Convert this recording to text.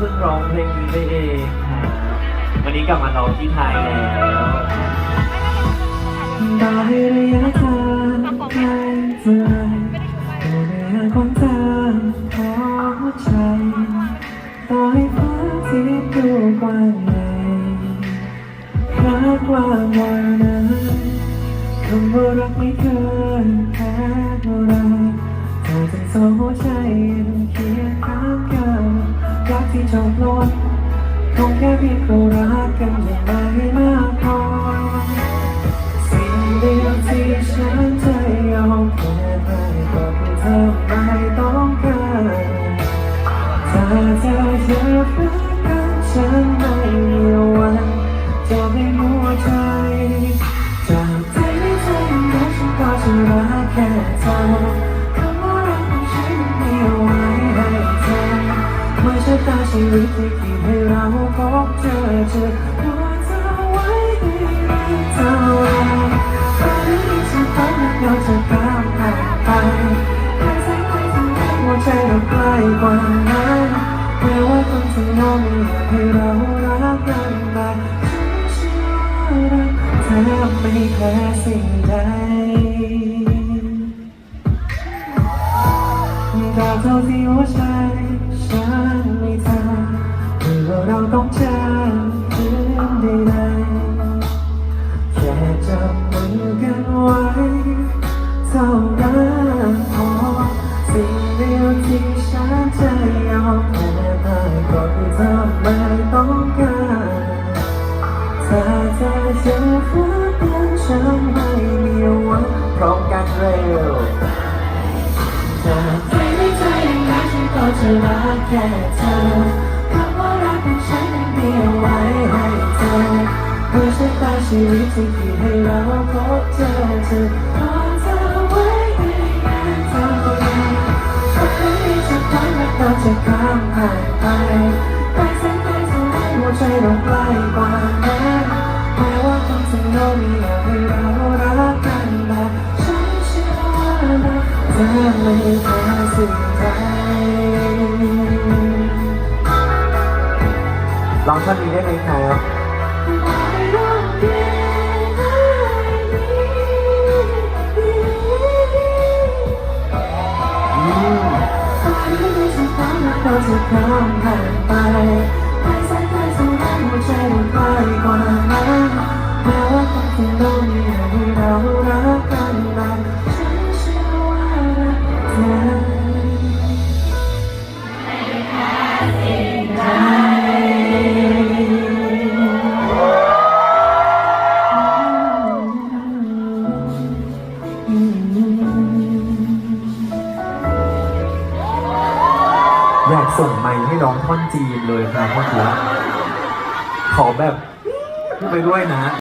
พิ่งร้องเพลงนี้ไปเองวันนี้กลับมาร้องที่ไทยแล้วต่อให้ระยะทางไกลเท่าไรแต่ในหางของทางของใจต่อให้ฟ้าที่ดูกว้างใหญ่รักว้างว่านั้นคำว่ารักไม่เคยแพ้เท่าไรเธอทั้งสองหัวใจยังเคียงข้างกัน ที่จบลงคงแค่เพียงเรารักกันย่างไม่มากพอสิ่งเดียวที่ฉันจะยอมแพ้ให้ก็คือเธอไม่ต้องการถ้าเธออยกรักกันฉันไม่มีวันจะไม่หัวใจ วิตที่คิดให้เราพบเจอเจอว่าเธอไว้ให้รักเธอฝันที่ฉันฝันนั้นเราจะก้าวผ่านไปใครสักคนที่รักหัวใจเราใกล้กว่านั้นแม้ว่าคนที่น้องไม่อยากให้เรารักกันแต่ฉันเชื่อว่ารักเธอไม่แพ้สิ่งใดตราบเท่าที่หัวใจ ค่จับมือกันไว้เท่านั้นพอสิ่งเดียวที่ฉันจะยอมแพ้ได้ก็คือเธอไม่ต้องการถ้าเธอจะรักกันฉันไม่มีวังพร้อมกันเร็วจาใจไม่ใจยังรักฉันก็จะรักแค่เธอาชีวิตที่ให้เราพบเจอเธอขอเธอไว้ให้เธอฝันที่จะฝันและเราจะข้ามผ่านไปไปแสนไกลเท่าไรหัวใจเราใกล้กว่านั้นแม้ว่าคนที่เราม่อยากให้เรารักกันแต่ฉันเชื่อว่ารักเธอไม่แพ้สิ่งใดร้องท่อนนี้ ได้ไหมครับเราจะข้อมผ่านไป อยากส่งไมค์ให้ร้องท่อนจีนเลยครับพ่อกี้ขอแบบพูดไปด้วยนะ